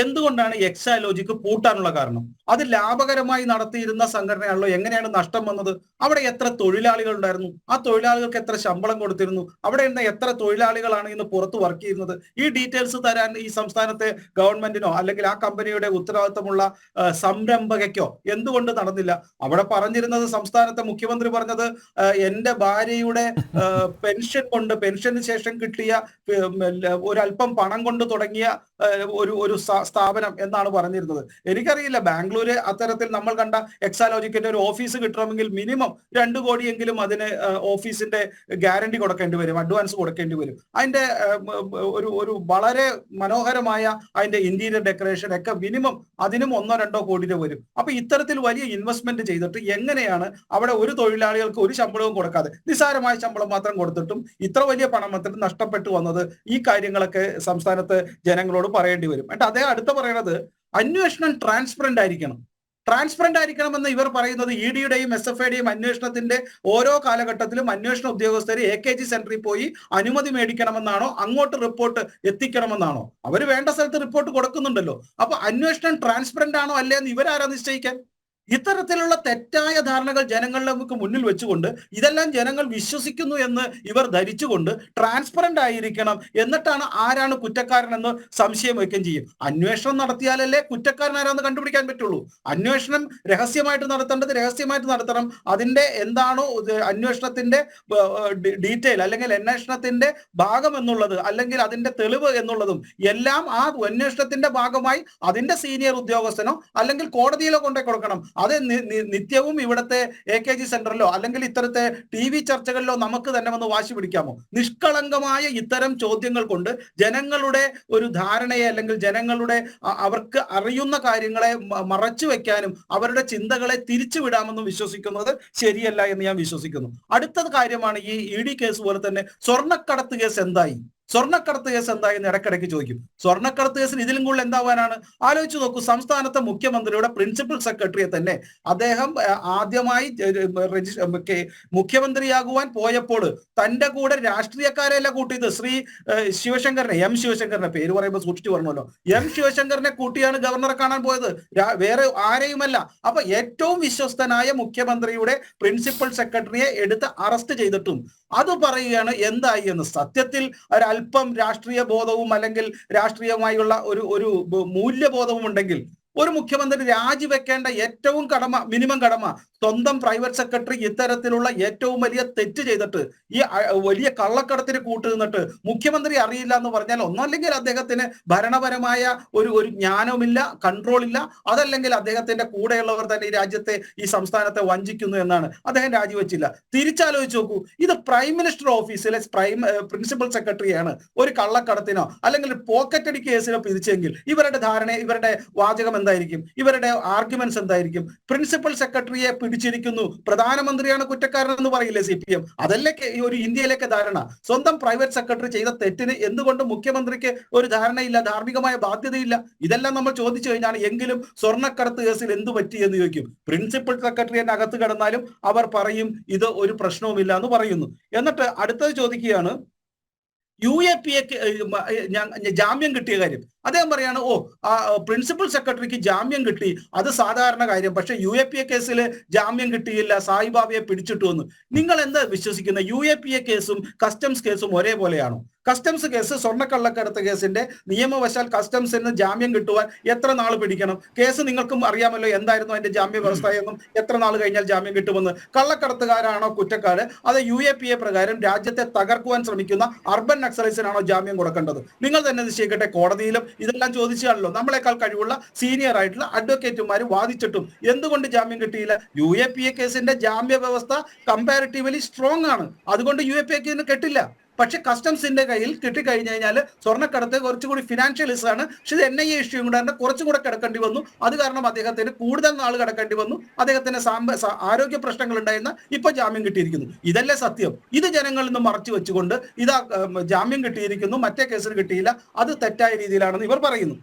എന്തുകൊണ്ടാണ് എക്സാലോജിക്ക് പൂട്ടാനുള്ള കാരണം? അത് ലാഭകരമായി നടത്തിയിരുന്ന സംഘടനയാണല്ലോ എങ്ങനെയാണ് നഷ്ടം വന്നത്? അവിടെ എത്ര തൊഴിലാളികൾ ഉണ്ടായിരുന്നു? ആ തൊഴിലാളികൾക്ക് എത്ര ശമ്പളം കൊടുത്തിരുന്നു? അവിടെ ഇന്ന് എത്ര തൊഴിലാളികളാണ് ഇന്ന് പുറത്ത് വർക്ക് ചെയ്യുന്നത്? ഈ ഡീറ്റെയിൽസ് തരാൻ ഈ സംസ്ഥാനത്തെ ഗവൺമെന്റിനോ അല്ലെങ്കിൽ ആ കമ്പനിയുടെ ഉത്തരവാദിത്തമുള്ള സംരംഭകയ്ക്കോ എന്തുകൊണ്ട് നടന്നില്ല? അവിടെ പറഞ്ഞിരുന്നത് സംസ്ഥാനത്തെ മുഖ്യമന്ത്രി പറഞ്ഞത് എന്റെ ഭാര്യയുടെ പെൻഷൻ കൊണ്ട് പെൻഷന് ശേഷം കിട്ടിയ ഒരല്പം പണം കൊണ്ട് തുടങ്ങിയ ഒരു ഒരു സ്ഥാപനം എന്നാണ് പറഞ്ഞിരുന്നത്. എനിക്കറിയില്ല ബാംഗ്ലൂര് അത്തരത്തിൽ നമ്മൾ കണ്ട എക്സാലോജിക്കിന്റെ ഒരു ഓഫീസ് കിട്ടണമെങ്കിൽ മിനിമം രണ്ട് കോടിയെങ്കിലും അതിന് ഓഫീസിന്റെ ഗ്യാരണ്ടി കൊടുക്കേണ്ടി വരും അഡ്വാൻസ് കൊടുക്കേണ്ടി വരും. അതിന്റെ ഒരു ഒരു വളരെ മനോഹരമായ അതിന്റെ ഇന്റീരിയർ ഡെക്കറേഷൻ ഒക്കെ മിനിമം അതിനും ഒന്നോ രണ്ടോ കോടി രൂപ വരും. അപ്പൊ ഇത്തരത്തിൽ വലിയ ഇൻവെസ്റ്റ്മെന്റ് ചെയ്തിട്ട് എങ്ങനെയാണ് അവിടെ ഒരു തൊഴിലാളികൾക്ക് ഒരു ശമ്പളവും കൊടുക്കാതെ നിസ്സാരമായ ശമ്പളം മാത്രം കൊടുത്തിട്ടും ഇത്ര വലിയ പണം മാത്രം നഷ്ടപ്പെട്ടു വന്നത് ഈ കാര്യങ്ങളൊക്കെ സംസ്ഥാനത്ത് ജനങ്ങളോട് പറയേണ്ടി വരും. എന്നിട്ട് അദ്ദേഹം അടുത്ത പറയണത് അന്വേഷണം ട്രാൻസ്പെറന്റ് ആയിരിക്കണം. ട്രാൻസ്പെറന്റ് ആയിരിക്കണമെന്ന് ഇവർ പറയുന്നത് ഇ ഡിയുടെയും എസ് എഫ് ഐയുടെയും അന്വേഷണത്തിന്റെ ഓരോ കാലഘട്ടത്തിലും അന്വേഷണ ഉദ്യോഗസ്ഥർ എ കെ ജി സെന്ററിൽ പോയി അനുമതി മേടിക്കണമെന്നാണോ അങ്ങോട്ട് റിപ്പോർട്ട് എത്തിക്കണമെന്നാണോ? അവർ വേണ്ട സ്ഥലത്ത് റിപ്പോർട്ട് കൊടുക്കുന്നുണ്ടല്ലോ. അപ്പൊ അന്വേഷണം ട്രാൻസ്പെറന്റ് ആണോ അല്ലേ എന്ന് ഇവരാരാ നിശ്ചയിക്കാൻ? ഇത്തരത്തിലുള്ള തെറ്റായ ധാരണകൾ ജനങ്ങളുടെ മുന്നിൽ വെച്ചുകൊണ്ട് ഇതെല്ലാം ജനങ്ങൾ വിശ്വസിക്കുന്നു എന്ന് ഇവർ ധരിച്ചുകൊണ്ട് ട്രാൻസ്പെറന്റ് ആയിരിക്കണം എന്നിട്ടാണ് ആരാണ് കുറ്റക്കാരനെന്ന് സംശയം വയ്ക്കുകയും ചെയ്യും. അന്വേഷണം നടത്തിയാലല്ലേ കുറ്റക്കാരൻ ആരാന്ന് കണ്ടുപിടിക്കാൻ പറ്റുള്ളൂ. അന്വേഷണം രഹസ്യമായിട്ട് നടത്തേണ്ടത് രഹസ്യമായിട്ട് നടത്തണം. അതിന്റെ എന്താണോ അന്വേഷണത്തിന്റെ ഡീറ്റെയിൽ അല്ലെങ്കിൽ അന്വേഷണത്തിന്റെ ഭാഗം എന്നുള്ളത് അല്ലെങ്കിൽ അതിന്റെ തെളിവ് എന്നുള്ളതും എല്ലാം ആ അന്വേഷണത്തിന്റെ ഭാഗമായി അതിന്റെ സീനിയർ ഉദ്യോഗസ്ഥനോ അല്ലെങ്കിൽ കോടതിയിലോ കൊണ്ടേ കൊടുക്കണം. അത് നിത്യവും ഇവിടുത്തെ എ കെ ജി സെന്ററിലോ അല്ലെങ്കിൽ ഇത്തരത്തെ ടി വി ചർച്ചകളിലോ നമുക്ക് തന്നെ വന്ന് വാശി പിടിക്കാമോ? നിഷ്കളങ്കമായ ഇത്തരം ചോദ്യങ്ങൾ കൊണ്ട് ജനങ്ങളുടെ ഒരു ധാരണയെ അല്ലെങ്കിൽ ജനങ്ങളുടെ അവർക്ക് അറിയുന്ന കാര്യങ്ങളെ മറച്ചു വെക്കാനും അവരുടെ ചിന്തകളെ തിരിച്ചുവിടാമെന്നും വിശ്വസിക്കുന്നത് ശരിയല്ല എന്ന് ഞാൻ വിശ്വസിക്കുന്നു. അടുത്ത കാര്യമാണ് ഈ ഇ ഡി കേസ് പോലെ തന്നെ സ്വർണക്കടത്ത് കേസ് എന്തായി? സ്വർണക്കടത്ത് കേസ് എന്തായി എന്ന് ഇടയ്ക്കിടയ്ക്ക് ചോദിക്കും. സ്വർണക്കടത്ത് കേസിന് ഇതിലും കൂടുതൽ എന്താവാനാണ്? ആലോചിച്ച് നോക്കൂ. സംസ്ഥാനത്തെ മുഖ്യമന്ത്രിയുടെ പ്രിൻസിപ്പൽ സെക്രട്ടറിയെ തന്നെ അദ്ദേഹം ആദ്യമായി മുഖ്യമന്ത്രിയാകുവാൻ പോയപ്പോൾ തന്റെ കൂടെ രാഷ്ട്രീയക്കാരെയല്ല കൂട്ടിയത്. ശ്രീ ശിവശങ്കറിനെ എം ശിവശങ്കറിനെ പേര് പറയുമ്പോൾ സൂക്ഷിച്ചു പറഞ്ഞല്ലോ എം ശിവശങ്കറിനെ കൂട്ടിയാണ് ഗവർണറെ കാണാൻ പോയത്. വേറെ ആരെയുമല്ല. അപ്പൊ ഏറ്റവും വിശ്വസ്തനായ മുഖ്യമന്ത്രിയുടെ പ്രിൻസിപ്പൽ സെക്രട്ടറിയെ എടുത്ത് അറസ്റ്റ് ചെയ്തിട്ടും. അത് പറയുകയാണ് എന്തായി എന്ന്. സത്യത്തിൽ ഒരല്പം രാഷ്ട്രീയ ബോധവും അല്ലെങ്കിൽ രാഷ്ട്രീയമായുള്ള ഒരു ഒരു മൂല്യബോധവും ഉണ്ടെങ്കിൽ ഒരു മുഖ്യമന്ത്രി രാജിവെക്കേണ്ട ഏറ്റവും കടമ മിനിമം കടമ സ്വന്തം പ്രൈവറ്റ് സെക്രട്ടറി ഇത്തരത്തിലുള്ള ഏറ്റവും വലിയ തെറ്റ് ചെയ്തിട്ട് ഈ വലിയ കള്ളക്കടത്തിന് കൂട്ടുനിന്നിട്ട് മുഖ്യമന്ത്രി അറിയില്ല എന്ന് പറഞ്ഞാൽ ഒന്നല്ലെങ്കിൽ അദ്ദേഹത്തിന് ഭരണപരമായ ഒരു ഒരു ജ്ഞാനവുമില്ല കൺട്രോൾ ഇല്ല അതല്ലെങ്കിൽ അദ്ദേഹത്തിന്റെ കൂടെയുള്ളവർ തന്നെ ഈ രാജ്യത്തെ ഈ സംസ്ഥാനത്തെ വഞ്ചിക്കുന്നു എന്നാണ്. അദ്ദേഹം രാജിവെച്ചില്ല. തിരിച്ചാലോചിച്ച് നോക്കൂ. ഇത് പ്രൈം മിനിസ്റ്റർ ഓഫീസിലെ പ്രൈം പ്രിൻസിപ്പൽ സെക്രട്ടറിയാണ് ഒരു കള്ളക്കടത്തിനോ അല്ലെങ്കിൽ പോക്കറ്റ് കേസിനോ പിരിച്ചെങ്കിൽ ഇവരുടെ ധാരണ ഇവരുടെ വാചകം എന്തായിരിക്കും? ഇവരുടെ ആർഗ്യുമെന്റ്സ് എന്തായിരിക്കും? പ്രിൻസിപ്പൽ സെക്രട്ടറിയെ പിടിച്ചിരിക്കുന്നു പ്രധാനമന്ത്രിയാണ് കുറ്റക്കാരൻ എന്ന് പറയില്ലേ സി പി എം? അതല്ലേ ഒരു ഇന്ത്യയിലേക്ക് ധാരണ. സ്വന്തം പ്രൈവറ്റ് സെക്രട്ടറി ചെയ്ത തെറ്റിന് എന്തുകൊണ്ട് മുഖ്യമന്ത്രിക്ക് ഒരു ധാരണയില്ല ധാർമ്മികമായ ബാധ്യതയില്ല? ഇതെല്ലാം നമ്മൾ ചോദിച്ചു കഴിഞ്ഞാൽ എങ്കിലും സ്വർണക്കടത്ത് കേസിൽ എന്ത് പറ്റി എന്ന് ചോദിക്കും. പ്രിൻസിപ്പൽ സെക്രട്ടറി തന്നെ അകത്ത് കിടന്നാലും അവർ പറയും ഇത് ഒരു പ്രശ്നവുമില്ല എന്ന് പറയുന്നു. എന്നിട്ട് അടുത്തത് ചോദിക്കുകയാണ് യു എ പി എക്ക് ജാമ്യം കിട്ടിയ കാര്യം. അദ്ദേഹം പറയാണ് ഓ ആ പ്രിൻസിപ്പൽ സെക്രട്ടറിക്ക് ജാമ്യം കിട്ടി. അത് സാധാരണ കാര്യം. പക്ഷെ യു എ പി എ കേസിൽ ജാമ്യം കിട്ടിയില്ല. സായിബാബയെ പിടിച്ചിട്ടു എന്ന്. നിങ്ങൾ എന്താ വിശ്വസിക്കുന്നത്? യു എ പി എ കേസും കസ്റ്റംസ് കേസും ഒരേപോലെയാണോ? കസ്റ്റംസ് കേസ് സ്വർണക്കള്ളക്കടത്ത് കേസിന്റെ നിയമവശാൽ കസ്റ്റംസിന് ജാമ്യം കിട്ടുവാൻ എത്ര നാൾ പിടിക്കണം? കേസ് നിങ്ങൾക്കും അറിയാമല്ലോ എന്തായിരുന്നു അതിന്റെ ജാമ്യ വ്യവസ്ഥ എന്നും എത്ര നാൾ കഴിഞ്ഞാൽ ജാമ്യം കിട്ടുമെന്ന്. കള്ളക്കടത്തുകാരാണോ കുറ്റക്കാര്? അത് യു എ പി എ പ്രകാരം രാജ്യത്തെ തകർക്കുവാൻ ശ്രമിക്കുന്ന അർബൻ നക്സലൈസിനാണോ ജാമ്യം കൊടുക്കേണ്ടത്? നിങ്ങൾ തന്നെ നിശ്ചയിക്കട്ടെ കോടതിയിലും ഇതെല്ലാം ചോദിച്ചാണല്ലോ. നമ്മളെക്കാൾ കഴിവുള്ള സീനിയർ ആയിട്ടുള്ള അഡ്വക്കേറ്റുമാർ വാദിച്ചിട്ടും എന്തുകൊണ്ട് ജാമ്യം കിട്ടിയില്ല? യു എ പി എ കേസിന്റെ ജാമ്യ വ്യവസ്ഥ കമ്പാരിറ്റീവ്ലി സ്ട്രോങ് ആണ്. അതുകൊണ്ട് യു എ പി എ കേസിന് കെട്ടില്ല. പക്ഷെ കസ്റ്റംസിന്റെ കയ്യിൽ കിട്ടിക്കഴിഞ്ഞു കഴിഞ്ഞാൽ സ്വർണക്കടത്ത് കുറച്ചുകൂടി ഫിനാൻഷ്യൽ ആണ്. പക്ഷെ ഇത് എൻ ഐ എ ഇഷ്യൂ കൂടെ കുറച്ചും കൂടെ കിടക്കേണ്ടി വന്നു. അത് കാരണം അദ്ദേഹത്തിന് കൂടുതൽ നാൾ കിടക്കേണ്ടി വന്നു. അദ്ദേഹത്തിന് ആരോഗ്യ പ്രശ്നങ്ങൾ ഉണ്ടായിരുന്ന ഇപ്പൊ ജാമ്യം കിട്ടിയിരിക്കുന്നു. ഇതല്ലേ സത്യം. ഇത് ജനങ്ങളിൽ നിന്ന് മറച്ചു വെച്ചുകൊണ്ട് ഇതാ ജാമ്യം കിട്ടിയിരിക്കുന്നു. മറ്റേ കേസിന് കിട്ടിയില്ല. അത് തെറ്റായ രീതിയിലാണെന്ന് ഇവർ പറയുന്നു.